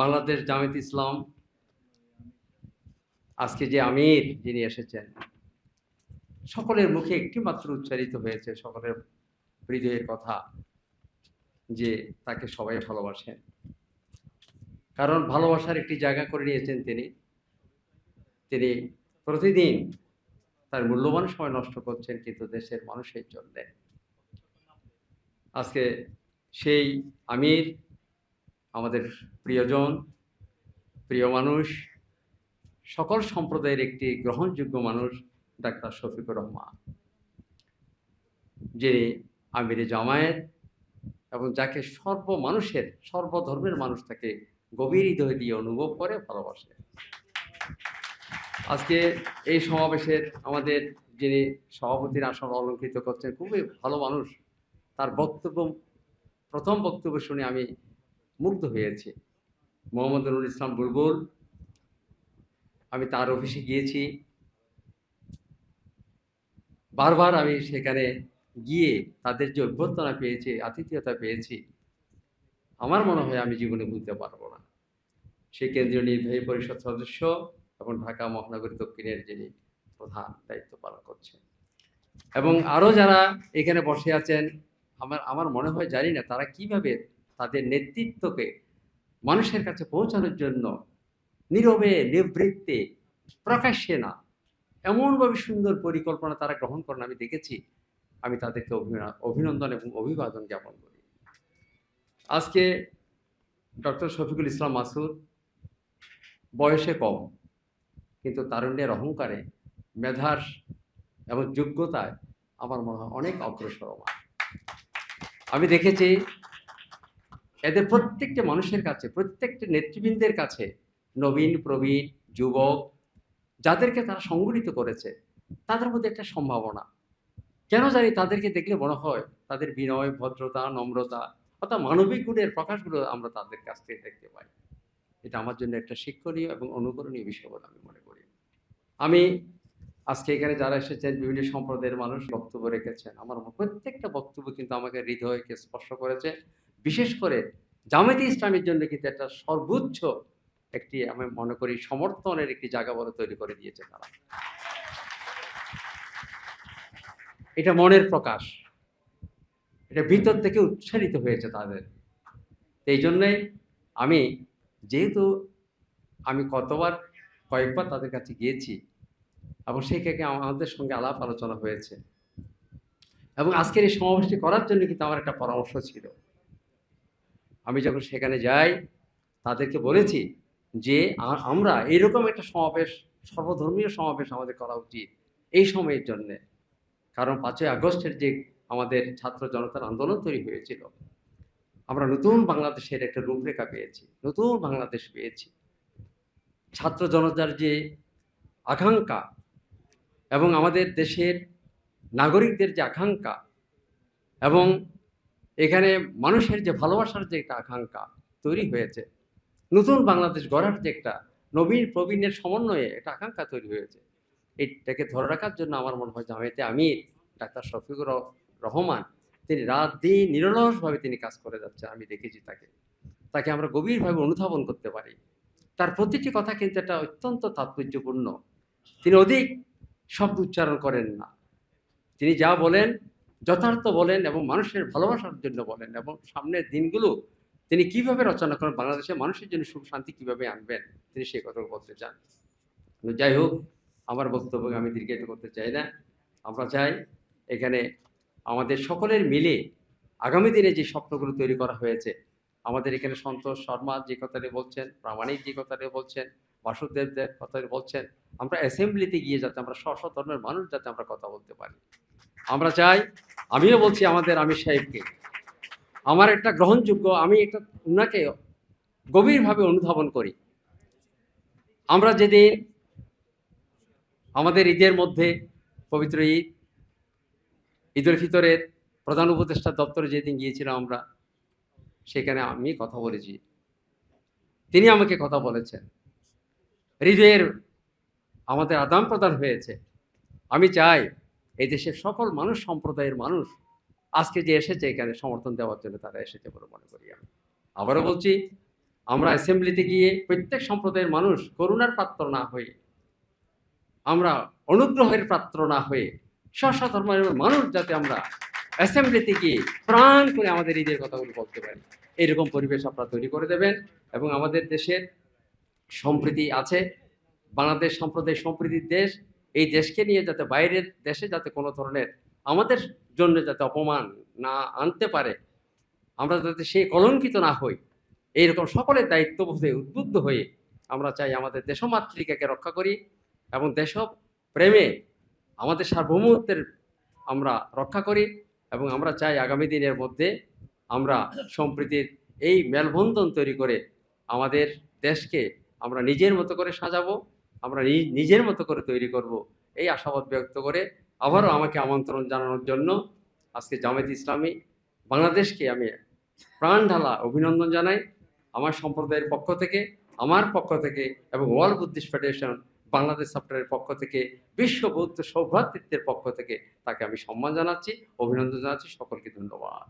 বাংলাদেশ জামিত ইসলাম, আজকে যে আমির যিনি এসেছেন, সকলের মুখে একটি মাত্র উচ্চারিত হয়েছে, সকলের হৃদয়ের কথা যে তাকে সবাই ভালোবাসেন কারণ ভালোবাসার একটি জায়গা করে নিয়েছেন তিনি। তিনি প্রতিদিন তার মূল্যবান সময় নষ্ট করছেন, কিন্তু দেশের মানুষের জন্যে। আজকে সেই আমির আমাদের প্রিয়জন, প্রিয় মানুষ, সকল সম্প্রদায়ের একটি গ্রহণযোগ্য মানুষ ডাক্তার শফিকুর রহমান যিনি আমিরে জামায়াত এবং যাকে সর্ব মানুষের সর্বধর্মের মানুষ তাকে গভীর হৃদয় দিয়ে অনুভব করে, ভালোবাসে। আজকে এই সমাবেশের আমাদের যিনি সভাপতির আসন অলঙ্কৃত করছেন, খুবই ভালো মানুষ, তার বক্তব্য, প্রথম বক্তব্য শুনে আমি মুগ্ধ হয়েছে। মোহাম্মদ নুরুল ইসলাম বুলবুল, আমি তার অফিসে গিয়েছি। বারবার আমি সেখানে গিয়ে তাদের যে অভ্যর্থনা পেয়েছি, আতিথেয়তা পেয়েছি, আমার মনে হয় আমি জীবনে ভুলতে পারব না। সেই কেন্দ্রীয় নির্বাহী পরিষদ সদস্য এবং ঢাকা মহানগরী দক্ষিণের যিনি প্রধান দায়িত্ব পালন করছেন। এবং আরও যারা এখানে বসে আছেন, আমার আমার মনে হয় জানি না তারা কীভাবে তাদের নেতৃত্বকে মানুষের কাছে পৌঁছানোর জন্য নীরবে, নিবৃত্তে, প্রকাশ্যে না, এমনভাবে সুন্দর পরিকল্পনা তারা গ্রহণ করেন, আমি দেখেছি। আমি তাদেরকে অভিনা- অভিনন্দন এবং অভিবাদন জ্ঞাপন করি। আজকে ডক্টর শফিকুল ইসলাম মাসুদ বয়সে কম, কিন্তু তারুণ্যের অহংকারে, মেধার এবং যোগ্যতায় আমার মনে হয় অনেক অগ্রসরমান আমি দেখেছি এদের প্রত্যেকটা মানুষের কাছে, প্রত্যেকটা নেতৃবৃন্দের কাছে নবীন, প্রবীণ, যুবক, যাদেরকে তারা সংগঠিত করেছে, তাদের মধ্যে একটা সম্ভাবনা। কেন জানি তাদেরকে দেখলে মনে হয় তাদের বিনয়, ভদ্রতা, নম্রতা অর্থাৎ মানবিক গুণের প্রকাশগুলো আমরা তাদের কাছ থেকে দেখতে পাই। এটা আমার জন্য একটা শিক্ষণীয় এবং অনুকরণীয় বিষয় বলে আমি মনে করি। আমি আজকে এখানে যারা এসেছেন, বিভিন্ন সম্প্রদায়ের মানুষ বক্তব্য রেখেছেন, আমার প্রত্যেকটা বক্তব্য কিন্তু আমাকে হৃদয়কে স্পর্শ করেছে। বিশেষ করে জামায়াতে ইসলামের জন্য কিন্তু একটা সর্বোচ্চ একটি আমি মনে করি সমর্থনের একটি জায়গা বলে তৈরি করে দিয়েছে তারা। এটা মনের প্রকাশ। এটা ভিতর থেকে উচ্চারিত হয়েছে তাদের। এই জন্যই আমি যেহেতু আমি কতবার, কয়েকবার তাদের কাছে গিয়েছি, এবং সেই থেকে আমাদের সঙ্গে আলাপ আলোচনা হয়েছে, এবং আজকের এই সমাবেশটি করার জন্য কিন্তু আমার একটা পরামর্শ ছিল। আমি যখন সেখানে যাই, তাদেরকে বলেছি যে আমরা এরকম একটা সমাবেশ, সর্বধর্মীয় সমাবেশ আমাদের করা উচিত এই সময়ের জন্যে। কারণ পাঁচই আগস্টের যে আমাদের ছাত্র জনতার আন্দোলন তৈরি হয়েছিল, আমরা নতুন বাংলাদেশের একটা রূপরেখা পেয়েছি, নতুন বাংলাদেশ পেয়েছি। ছাত্র জনতার যে আকাঙ্ক্ষা এবং আমাদের দেশের নাগরিকদের যে আকাঙ্ক্ষা এবং এখানে মানুষের যে ভালোবাসার যে একটা আকাঙ্ক্ষা তৈরি হয়েছে, নতুন বাংলাদেশ গড়ার যে একটা নবীন প্রবীণের সমন্বয়ে একটা আকাঙ্ক্ষা তৈরি হয়েছে। এইটাকে ধরে রাখার জন্য আমার মনে হয় জামায়াতে আমির, ডাক্তার শফিকুর রহমান, তিনি রাত দিন নিরলসভাবে তিনি কাজ করে যাচ্ছেন, আমি দেখেছি তাকে। তাকে আমরা গভীরভাবে অনুধাবন করতে পারি। তার প্রতিটি কথা কিন্তু একটা অত্যন্ত তাৎপর্যপূর্ণ। তিনি অধিক শব্দ উচ্চারণ করেন না। তিনি যা বলেন যথার্থ বলেন এবং মানুষের ভালোবাসার জন্য বলেন এবং সামনের দিনগুলো তিনি কীভাবে রচনা করেন বাংলাদেশের মানুষের জন্য সুখ শান্তি কীভাবে আনবেন, তিনি সেই কথা বলতে চান। যাই হোক, আমার বক্তব্যকে আমি দীর্ঘায়িত করতে চাই না। আমরা চাই এখানে আমাদের সকলের মিলে আগামী দিনে যে স্বপ্নগুলো তৈরি করা হয়েছে, আমাদের এখানে সন্তোষ শর্মা যে কথাটি বলছেন, প্রামাণিক যে কথাটি বলছেন, বাসুদেব দেব কথাটি বলছেন, আমরা অ্যাসেম্বলিতে গিয়ে যাতে আমরা স্ব ধর্মের মানুষ যাতে আমরা কথা বলতে পারি। আমরা চাই, আমিও বলছি আমাদের আমির সাহেবকে, আমার একটা গ্রহণযোগ্য, আমি একটা ওনাকে গভীরভাবে অনুধাবন করি। আমরা যেদিন আমাদের ঈদের মধ্যে পবিত্র ঈদ, ঈদুল ফিতরের প্রধান উপদেষ্টা দপ্তরে যেদিন গিয়েছিলাম আমরা, সেখানে আমি কথা বলেছি। তিনি আমাকে কথা বলেছেন। হৃদয়ের আমাদের আদান প্রদান হয়েছে। আমি চাই এই দেশের সকল মানুষ সম্প্রদায়ের মানুষ আজকে যে এসেছে, এখানে সমর্থন দেওয়ার জন্য তারা এসেছে বলে মনে করি আমি। আবারও বলছি, আমরা অ্যাসেম্বলিতে গিয়ে প্রত্যেক সম্প্রদায়ের মানুষ করুণার পাত্র না হয়ে, আমরা অনুগ্রহের পাত্র না হয়ে স্ব ধর্মের মানুষ যাতে আমরা অ্যাসেম্বলিতে গিয়ে প্রাণ করে আমাদের ঈদের কথাগুলো বলতে পারি। এরকম পরিবেশ আপনারা তৈরি করে দেবেন এবং আমাদের দেশের সম্প্রীতি আছে, বাংলাদেশ সম্প্রদায় সম্প্রীতির দেশ এই দেশকে নিয়ে যাতে বাইরের দেশে যাতে কোনো ধরনের আমাদের জন্য যাতে অপমান না আনতে পারে, আমরা যাতে সেই কলঙ্কিত না হই, এইরকম সকলের দায়িত্ববোধে উদ্বুদ্ধ হয়ে আমরা চাই আমাদের দেশমাতৃকাকে রক্ষা করি এবং দেশ প্রেমে আমাদের সার্বভৌমত্বের আমরা রক্ষা করি এবং আমরা চাই আগামী দিনের মধ্যে আমরা সম্প্রীতির এই মেলবন্ধন তৈরি করে আমাদের দেশকে আমরা নিজের মতো করে সাজাবো। আমরা নিজের মতো করে তৈরি করব। এই আশাবাদ ব্যক্ত করে আবারও আমাকে আমন্ত্রণ জানানোর জন্য আজকে জামায়াত ইসলামী বাংলাদেশকে আমি প্রাণ ঢালা অভিনন্দন জানাই আমার সম্প্রদায়ের পক্ষ থেকে, আমার পক্ষ থেকে এবং ওয়ার্ল্ড বুদ্ধিস্ট ফেডারেশন বাংলাদেশ সফটওয়্যারের পক্ষ থেকে, বিশ্ব বৌদ্ধ সৌভ্রাতৃত্বের পক্ষ থেকে তাকে আমি সম্মান জানাচ্ছি, অভিনন্দন জানাচ্ছি, সকলকে ধন্যবাদ।